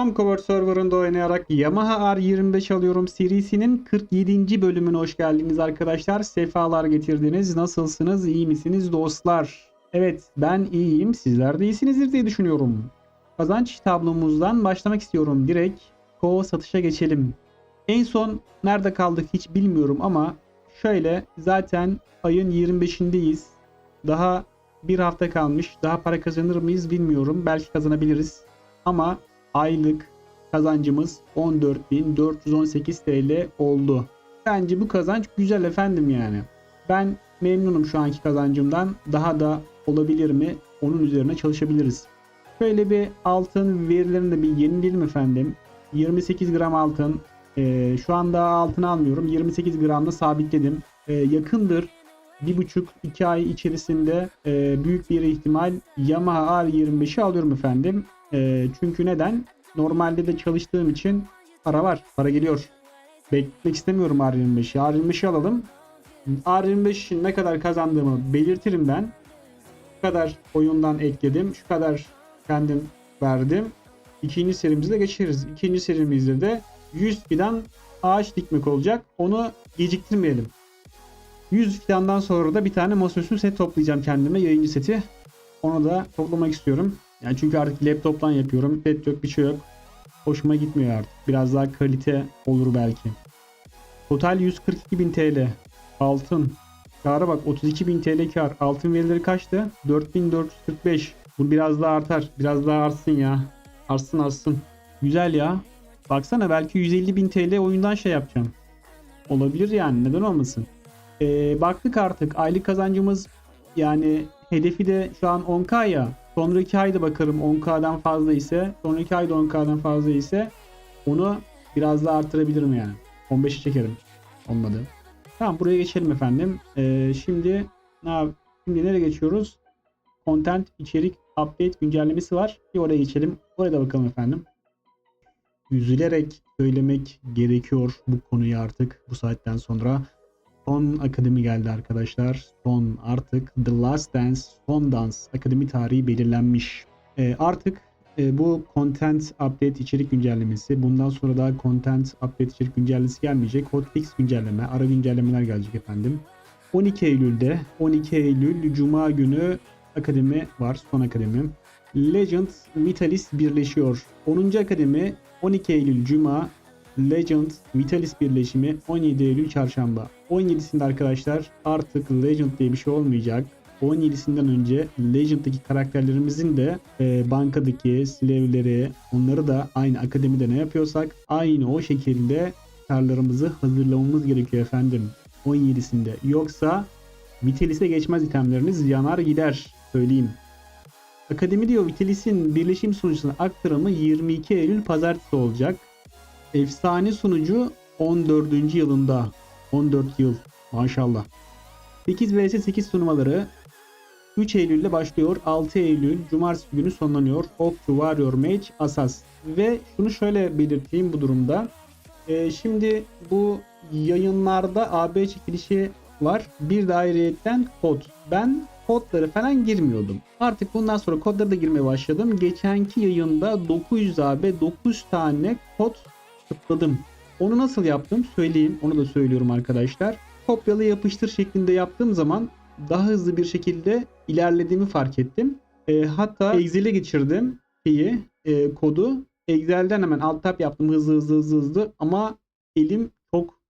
Homecover serverında oynayarak Yamaha R25 alıyorum serisinin 47. bölümüne hoş geldiniz arkadaşlar. Sefalar getirdiniz. Nasılsınız? İyi misiniz dostlar? Evet ben iyiyim. Sizler de iyisinizdir diye düşünüyorum. Kazanç tablomuzdan başlamak istiyorum. Direkt Ko satışa geçelim. En son nerede kaldık hiç bilmiyorum ama şöyle zaten ayın 25'indeyiz. Daha bir hafta kalmış. Daha para kazanır mıyız bilmiyorum. Belki kazanabiliriz. Ama aylık kazancımız 14.418 TL oldu. Bence bu kazanç güzel efendim yani. Ben memnunum şu anki kazancımdan. Daha da olabilir mi? Onun üzerine çalışabiliriz. Şöyle bir altın verilerini de bir yenileyelim efendim. 28 gram altın. Ee, şu anda altın almıyorum. 28 gramda sabitledim. Ee, yakındır. 1,5-2 ay içerisinde e, büyük bir ihtimal Yamaha R25'i alıyorum efendim. E, çünkü neden? Normalde de çalıştığım için para var. Para geliyor. Beklemek istemiyorum R25'i. R25'i alalım. R25 için ne kadar kazandığımı belirtirim ben. Şu kadar oyundan ekledim. Şu kadar kendim verdim. İkinci serimize geçeriz. İkinci serimizde de 100 fidan ağaç dikmek olacak. Onu geciktirmeyelim. 100 fidandan sonra da bir tane masaüstü set toplayacağım kendime. Yayıncı seti. Onu da toplamak istiyorum. Yani çünkü artık laptoptan yapıyorum. Set yok bir şey yok. Hoşuma gitmiyor artık. Biraz daha kalite olur belki. Total 142.000 TL. Altın. Kâra bak 32.000 TL kar. Altın verileri kaçtı? 4445. Bu biraz daha artar. Biraz daha artsın ya. Artsın artsın. Güzel ya. Baksana belki 150.000 TL oyundan şey yapacağım. Olabilir yani neden olmasın. Ee, baktık artık aylık kazancımız yani hedefi de şu an 10k ya. Sonraki ayda bakarım 10k'dan fazla ise sonraki ayda 10k'dan fazla ise onu biraz daha artırabilirim yani. 15'e çekerim. Olmadı. Tamam buraya geçelim efendim. Ee, şimdi ne Şimdi nereye geçiyoruz? Content, içerik, update güncellemesi var. Bir oraya geçelim. Oraya da bakalım efendim. Üzülerek söylemek gerekiyor bu konuyu artık bu saatten sonra. Son akademi geldi arkadaşlar. Son artık The Last Dance, Son Dans akademi tarihi belirlenmiş. Ee, artık e, bu content update içerik güncellemesi. Bundan sonra daha content update içerik güncellemesi gelmeyecek. Hotfix güncelleme, ara güncellemeler gelecek efendim. 12 Eylül'de 12 Eylül Cuma günü akademi var. Son akademi. Legend Vitalis birleşiyor. 10. akademi 12 Eylül Cuma Legend Vitalis birleşimi 17 Eylül Çarşamba. 17'sinde arkadaşlar artık Legend diye bir şey olmayacak. 17'sinden önce Legend'daki karakterlerimizin de e, bankadaki slevleri onları da aynı akademide ne yapıyorsak aynı o şekilde karlarımızı hazırlamamız gerekiyor efendim. 17'sinde. Yoksa Vitalis'e geçmez itemleriniz yanar gider. Söyleyeyim. Akademi diyor Vitalis'in birleşim sunucusuna aktarımı 22 Eylül pazartesi olacak. Efsane sunucu 14. yılında. 14 yıl maşallah. 8 vs 8 sunmaları 3 Eylül'de başlıyor. 6 Eylül Cumartesi günü sonlanıyor. Okçu, Warrior, Mage, Asas. Ve şunu şöyle belirteyim bu durumda. Ee, şimdi bu yayınlarda AB çekilişi var. Bir de kod. Ben kodları falan girmiyordum. Artık bundan sonra kodları da girmeye başladım. Geçenki yayında 900 AB 9 tane kod tıkladım. Onu nasıl yaptım söyleyeyim. Onu da söylüyorum arkadaşlar. Kopyala yapıştır şeklinde yaptığım zaman daha hızlı bir şekilde ilerlediğimi fark ettim. E, hatta Excel'e geçirdim şeyi, e, kodu. Excel'den hemen alt tab yaptım hızlı hızlı hızlı hızlı ama elim çok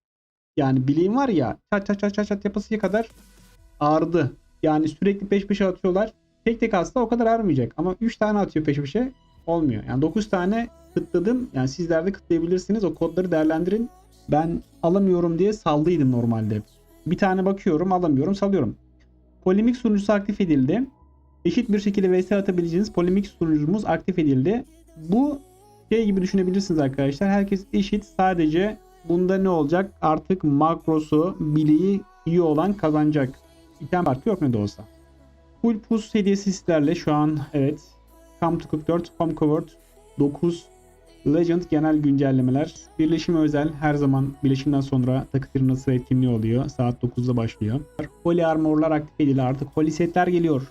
yani bileğim var ya çat çat çat çat çat yapasıya kadar ağrıdı. Yani sürekli peş peşe atıyorlar. Tek tek atsa o kadar ağrımayacak ama 3 tane atıyor peş peşe olmuyor. Yani 9 tane kıtladım. Yani sizler de kıtlayabilirsiniz. O kodları değerlendirin. Ben alamıyorum diye saldıydım normalde. Bir tane bakıyorum alamıyorum salıyorum. Polemik sunucusu aktif edildi. Eşit bir şekilde vs atabileceğiniz polemik sunucumuz aktif edildi. Bu şey gibi düşünebilirsiniz arkadaşlar. Herkes eşit. Sadece bunda ne olacak? Artık makrosu, bileği iyi olan kazanacak. İtem farkı yok ne de olsa. Full pus hediyesi hislerle şu an evet. Come to 44, Home Covered 9 Legend genel güncellemeler. Birleşime özel her zaman birleşimden sonra takı firması etkinliği oluyor. Saat 9'da başlıyor. Holy Armor'lar aktif edildi artık. Holy setler geliyor.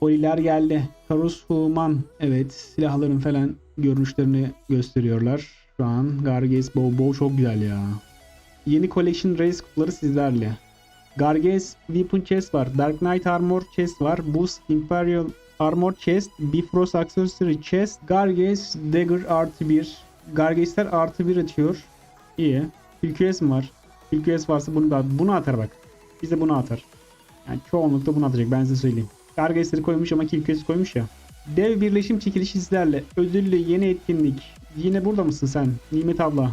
Holy'ler geldi. Karus Human. Evet silahların falan görünüşlerini gösteriyorlar. Şu an Garges Bow Bow çok güzel ya. Yeni Collection Race kutuları sizlerle. Garges Weapon Chest var. Dark Knight Armor Chest var. Boost Imperial Armor Chest. Bifrost Accessory Chest. Garges Dagger artı 1. Gargesler artı 1 atıyor. İyi. QQS mi var? QQS varsa bunu da bunu atar bak. Bize bunu atar. Yani çoğunlukla bunu atacak ben size söyleyeyim. Gargesleri koymuş ama QQS koymuş ya. Dev birleşim çekilişi sizlerle. Ödüllü yeni etkinlik. Yine burada mısın sen? Nimet abla.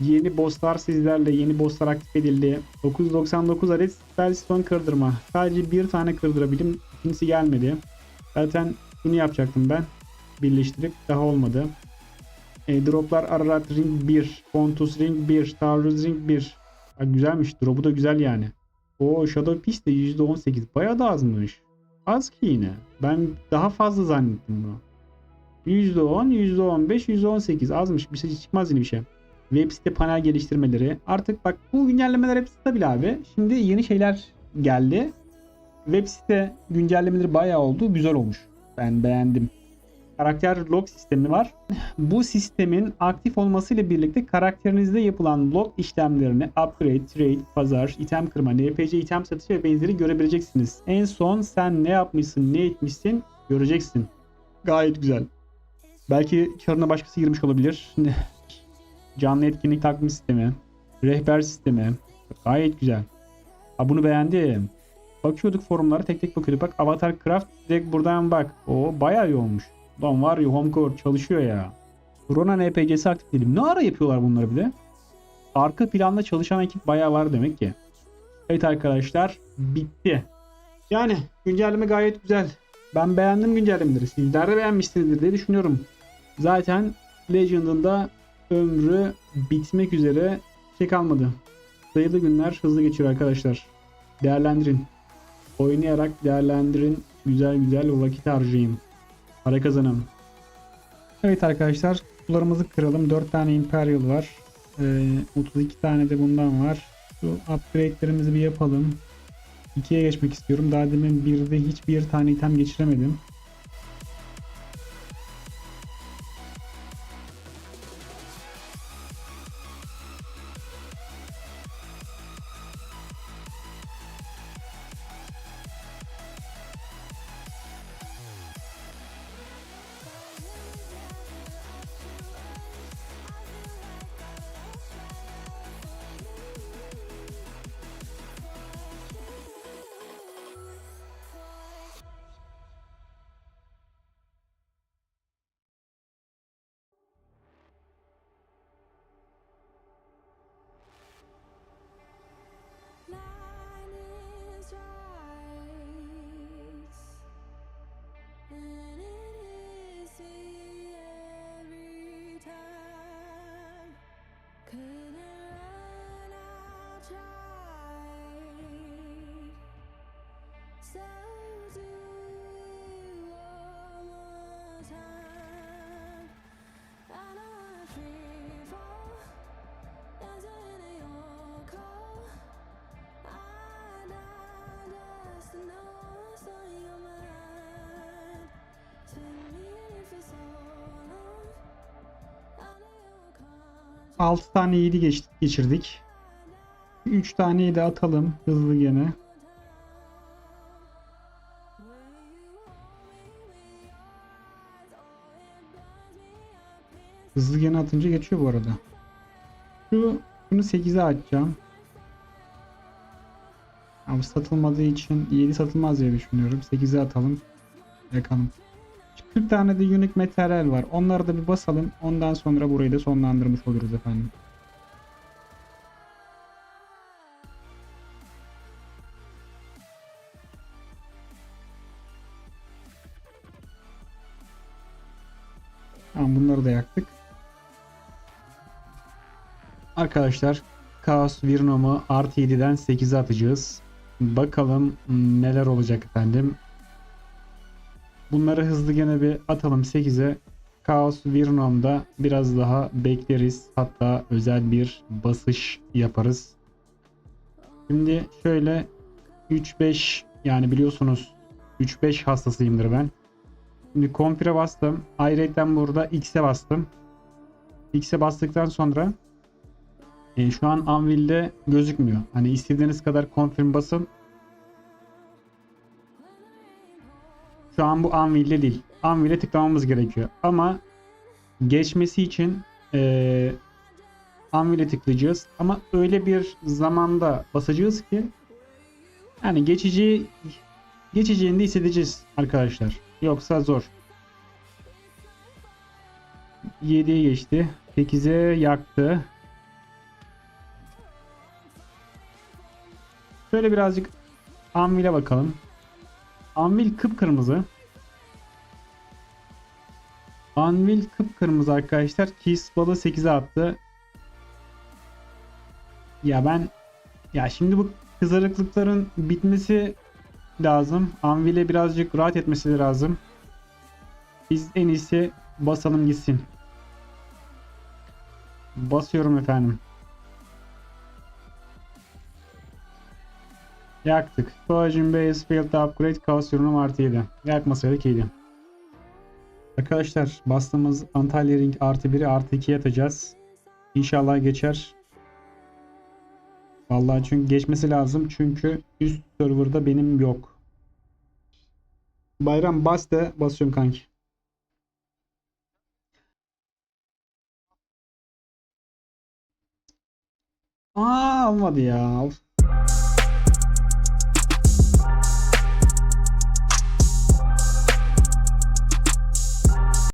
Yeni bosslar sizlerle. Yeni bosslar aktif edildi. 999 adet Spellstone kırdırma. Sadece bir tane kırdırabildim. İkincisi gelmedi. Zaten bunu yapacaktım ben. Birleştirip daha olmadı. E, droplar Ararat Ring 1. Pontus Ring 1. Taurus Ring 1. Ha, güzelmiş. Drop'u da güzel yani. O Shadow Piece de %18. Bayağı da azmış. Az ki yine. Ben daha fazla zannettim bunu. %10, %15, %18 azmış. Bir şey çıkmaz yine bir şey. Web site panel geliştirmeleri. Artık bak bu güncellemeler hepsi stabil abi. Şimdi yeni şeyler geldi. Web site güncellemeleri bayağı oldu. Güzel olmuş. Ben beğendim. Karakter log sistemi var. Bu sistemin aktif olmasıyla birlikte karakterinizde yapılan log işlemlerini upgrade, trade, pazar, item kırma, NPC item satışı ve benzeri görebileceksiniz. En son sen ne yapmışsın, ne etmişsin göreceksin. Gayet güzel. Belki karına başkası girmiş olabilir. Canlı etkinlik takvim sistemi, rehber sistemi. Gayet güzel. Ha bunu beğendim. Bakıyorduk forumlara tek tek bakıyorduk. Bak Avatar Craft direkt buradan bak. O bayağı olmuş. Lan var ya Homecore çalışıyor ya. Corona NPC'si aktif değilim. Ne ara yapıyorlar bunları bir de? Arka planda çalışan ekip bayağı var demek ki. Evet arkadaşlar bitti. Yani güncelleme gayet güzel. Ben beğendim güncellemeleri. Sizler de beğenmişsinizdir diye düşünüyorum. Zaten Legend'ın da ömrü bitmek üzere şey kalmadı. Sayılı günler hızlı geçiyor arkadaşlar. Değerlendirin. Oynayarak değerlendirin. Güzel güzel vakit harcayın. Para kazanın. Evet arkadaşlar kutularımızı kıralım. 4 tane Imperial var. Ee, 32 tane de bundan var. Şu upgrade'lerimizi bir yapalım. 2'ye geçmek istiyorum. Daha demin 1'de hiçbir tane item geçiremedim. 6 tane 7 geç, geçirdik. 3 taneyi de atalım hızlı gene. Hızlı gene atınca geçiyor bu arada. Şu bunu 8'e açacağım. Ama satılmadığı için 7 satılmaz diye düşünüyorum. 8'e atalım. Yakalım. 40 tane de unique materyal var. Onları da bir basalım. Ondan sonra burayı da sonlandırmış oluruz efendim. Tamam bunları da yaktık. Arkadaşlar Chaos Virnom'u artı 7'den 8'e atacağız. Bakalım neler olacak efendim. Bunları hızlı gene bir atalım 8'e. Chaos Virnom'da biraz daha bekleriz. Hatta özel bir basış yaparız. Şimdi şöyle 3-5 yani biliyorsunuz 3-5 hastasıyımdır ben. Şimdi Configure bastım. Ayrıca burada X'e bastım. X'e bastıktan sonra e, şu an Anvil'de gözükmüyor. Hani istediğiniz kadar confirm basın. Şu an bu Anvil'de değil. Anvil'e tıklamamız gerekiyor. Ama geçmesi için e, Anvil'e tıklayacağız. Ama öyle bir zamanda basacağız ki yani geçici geçeceğini de hissedeceğiz arkadaşlar. Yoksa zor. 7'ye geçti. 8'e yaktı. Şöyle birazcık Anvil'e bakalım. Anvil kıpkırmızı. Anvil kıpkırmızı arkadaşlar. Kiss balı 8'e attı. Ya ben ya şimdi bu kızarıklıkların bitmesi lazım. Anvil'e birazcık rahat etmesi lazım. Biz en iyisi basalım gitsin. Basıyorum efendim. Yaktık. Collagen Base Field Upgrade Chaos ürünü artı 7. Yakmasaydık iyiydi. Arkadaşlar bastığımız Antalya Ring artı 1'i artı 2'ye atacağız. İnşallah geçer. Vallahi çünkü geçmesi lazım. Çünkü üst serverda benim yok. Bayram bas de basıyorum kanki. Aa olmadı ya. Of.